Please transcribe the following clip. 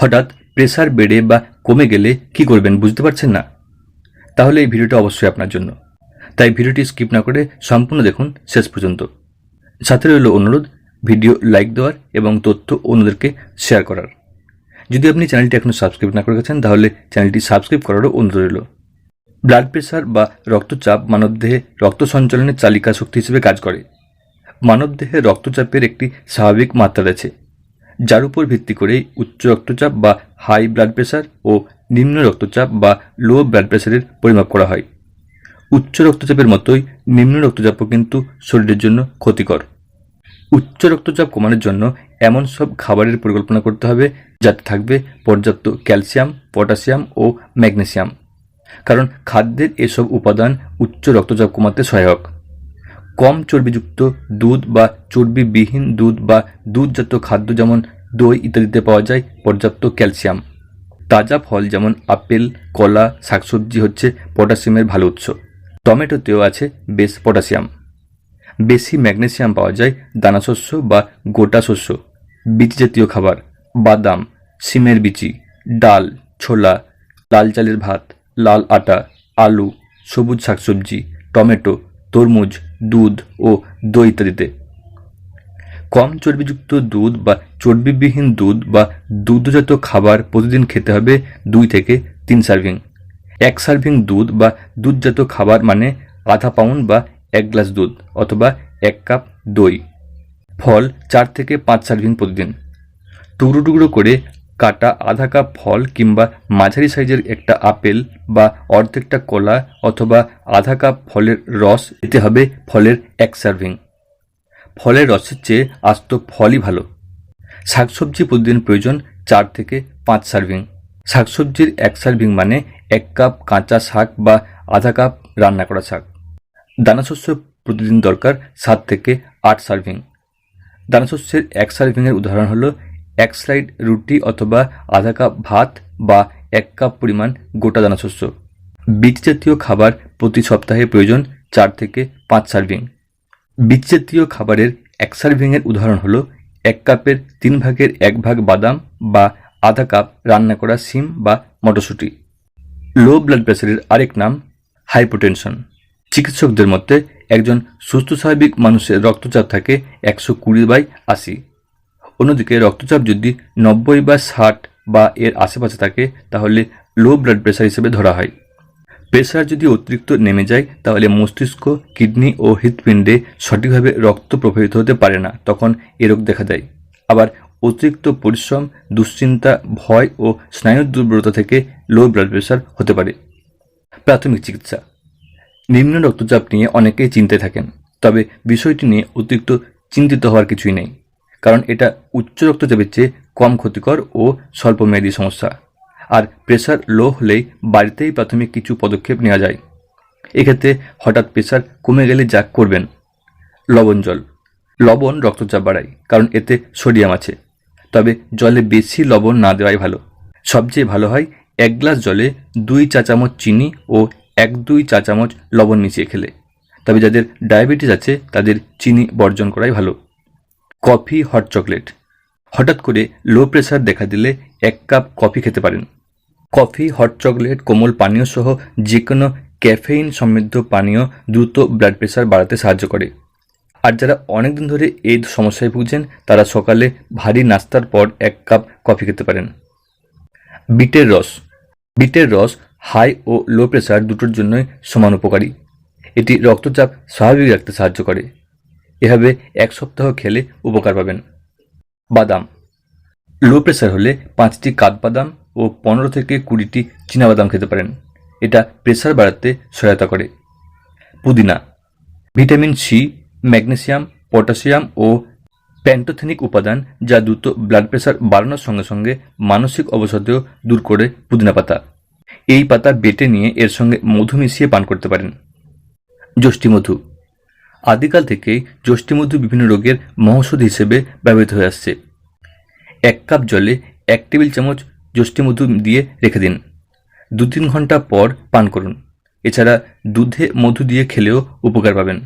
হঠাৎ প্রেসার বেড়ে বা কমে গেলে কি করবেন বুঝতে পারছেন না? তাহলে এই ভিডিওটা অবশ্যই আপনার জন্য। তাই ভিডিওটি স্কিপ না করে সম্পূর্ণ দেখুন শেষ পর্যন্ত। সাথে রইল অনুরোধ, ভিডিও লাইক দেওয়ার এবং তথ্য অন্যদেরকে শেয়ার করার। যদি আপনি চ্যানেলটি এখনও সাবস্ক্রাইব না করে গেছেন, তাহলে চ্যানেলটি সাবস্ক্রাইব করারও অনুরোধ রইল। ব্লাড প্রেশার বা রক্তচাপ মানবদেহে রক্ত সঞ্চালনের চালিকা শক্তি হিসেবে কাজ করে। মানবদেহে রক্তচাপের একটি স্বাভাবিক মাত্রা রয়েছে। যার উপর ভিত্তি করেই উচ্চ রক্তচাপ বা হাই ব্লাড প্রেশার ও নিম্ন রক্তচাপ বা লো ব্লাড প্রেশারের পরিমাপ করা হয়। উচ্চ রক্তচাপের মতোই নিম্ন রক্তচাপও কিন্তু শরীরের জন্য ক্ষতিকর। উচ্চ রক্তচাপ কমানোর জন্য এমন সব খাবারের পরিকল্পনা করতে হবে যাতে থাকবে পর্যাপ্ত ক্যালসিয়াম, পটাশিয়াম ও ম্যাগনেসিয়াম। কারণ খাদ্যের এসব উপাদান উচ্চ রক্তচাপ কমাতে সহায়ক। কম চর্বিযুক্ত দুধ বা চর্বিবিহীন দুধ বা দুধজাত খাদ্য যেমন দই ইত্যাদিতে পাওয়া যায় পর্যাপ্ত ক্যালসিয়াম। তাজা ফল যেমন আপেল, কলা, শাকসবজি হচ্ছে পটাশিয়ামের ভালো উৎস। টমেটোতেও আছে বেশ পটাশিয়াম। বেশি ম্যাগনেসিয়াম পাওয়া যায় দানাশস্য বা গোটা শস্য বীজ জাতীয় খাবার, বাদাম সিমের বিচি, ডাল, ছোলা, লাল চালের ভাত, লাল আটা, আলু, সবুজ শাকসবজি, টমেটো, তরমুজ, দুধ ও দই ইত্যাদিতে। কম চর্বিযুক্ত দুধ বা চর্বিবিহীন দুধ বা দুগ্ধজাত খাবার প্রতিদিন খেতে হবে দুই থেকে তিন সার্ভিং। এক সার্ভিং দুধ বা দুধজাত খাবার মানে আধা পাউন্ড বা এক গ্লাস দুধ অথবা এক কাপ দই। ফল চার থেকে পাঁচ সার্ভিং প্রতিদিন। টুকরো টুকরো করে কাটা আধা কাপ ফল কিংবা মাঝারি সাইজের একটা আপেল বা অর্ধেকটা কলা অথবা আধা কাপ ফলের রস দিতে হবে ফলের এক সার্ভিং। ফলের রসের চেয়ে আস্ত ফলই ভালো। শাকসবজি প্রতিদিন প্রয়োজন চার থেকে পাঁচ সার্ভিং শাকসবজির এক সার্ভিং মানে এক কাপ কাঁচা শাক বা আধা কাপ রান্না করা শাক। দানাশস্য প্রতিদিন দরকার সাত থেকে আট সার্ভিং দানাশস্যের এক সার্ভিংয়ের উদাহরণ হলো এক স্লাইড রুটি অথবা আধা কাপ ভাত বা এক কাপ পরিমাণ গোটা দানাশস্য বীজ জাতীয় খাবার প্রতি সপ্তাহে প্রয়োজন চার থেকে পাঁচ সার্ভিং বীজ জাতীয় খাবারের এক সার্ভিংয়ের উদাহরণ হলো এক কাপের তিন ভাগের এক ভাগ বাদাম বা আধা কাপ রান্না করা সিম বা মটরশুঁটি। লো ব্লাড প্রেশারের আরেক নাম হাইপোটেনশন চিকিৎসকদের মতে একজন সুস্থ স্বাভাবিক মানুষের রক্তচাপ থাকে একশো কুড়ি বাই আশি। অন্যদিকে রক্তচাপ যদি নব্বই বা ষাট বা এর আশেপাশে থাকে তাহলে লো ব্লাড প্রেশার হিসেবে ধরা হয়। প্রেশার যদি অতিরিক্ত নেমে যায়, তাহলে মস্তিষ্ক, কিডনি ও হৃৎপিণ্ডে সঠিকভাবে রক্ত প্রবাহিত হতে পারে না, তখন এ রোগ দেখা দেয়। আবার অতিরিক্ত পরিশ্রম, দুশ্চিন্তা, ভয় ও স্নায়ুর দুর্বলতা থেকে লো ব্লাড প্রেশার হতে পারে। প্রাথমিক চিকিৎসা। নিম্ন রক্তচাপ নিয়ে অনেকেই চিন্তায় থাকেন, তবে বিষয়টি নিয়ে অতিরিক্ত চিন্তিত হওয়ার কিছুই নেই, কারণ এটা উচ্চ রক্তচাপের চেয়ে কম ক্ষতিকর ও স্বল্পমেয়াদী সমস্যা। আর প্রেশার লো হলেই বাড়িতেই প্রাথমিক কিছু পদক্ষেপ নেওয়া যায়। এক্ষেত্রে হঠাৎ প্রেশার কমে গেলে যা করবেন? লবণ জল। লবণ রক্তচাপ বাড়ায়, কারণ এতে সোডিয়াম আছে। তবে জলে বেশি লবণ না দেওয়াই ভালো। সবচেয়ে ভালো হয় এক গ্লাস জলে দুই চা চামচ চিনি ও এক দুই চা চামচ লবণ মিশিয়ে খেলে। তবে যাদের ডায়াবেটিস আছে, তাদের চিনি বর্জন করাই ভালো। Coffee, hot chocolate. হঠাৎ করে লো প্রেশার দেখা দিলে এক কাপ কফি খেতে পারেন। কফি হট চকলেট কোমল পানীয় সহ যে কোনো ক্যাফেইন সমৃদ্ধ পানীয় দ্রুত ব্লাড প্রেশার বাড়াতে সাহায্য করে। আর যারা অনেকদিন ধরে এই সমস্যায় ভুগছেন, তারা সকালে ভারী নাস্তার পর এক কাপ কফি খেতে পারেন। বিটের রস। বিটের রস হাই ও লো প্রেশার দুটোর জন্যই সমান উপকারী। এটি রক্তচাপ স্বাভাবিক রাখতে সাহায্য করে। এভাবে এক সপ্তাহ খেলে উপকার পাবেন। বাদাম। লো প্রেশার হলে পাঁচটি কাঠবাদাম ও পনেরো থেকে কুড়িটি চীনাবাদাম খেতে পারেন। এটা প্রেসার বাড়াতে সহায়তা করে। পুদিনা, ভিটামিন সি, ম্যাগনেসিয়াম, পটাশিয়াম ও প্যান্টোথেনিক উপাদান যা দ্রুত ব্লাড প্রেশার বাড়ানোর সঙ্গে সঙ্গে মানসিক অবসাদেও দূর করে পুদিনা পাতা। এই পাতা বেটে নিয়ে এর সঙ্গে মধু মিশিয়ে পান করতে পারেন। যষ্টিমধু আদিকাল থেকেই যষ্টিমধু বিভিন্ন রোগের মহৌষধ হিসেবে ব্যবহৃত হয়ে আসছে। এক কাপ জলে এক টেবিল চামচ যষ্টিমধু দিয়ে রেখে দিন। দু তিন ঘণ্টা পর পান করুন। এছাড়া দুধে মধু দিয়ে খেলেও উপকার পাবেন।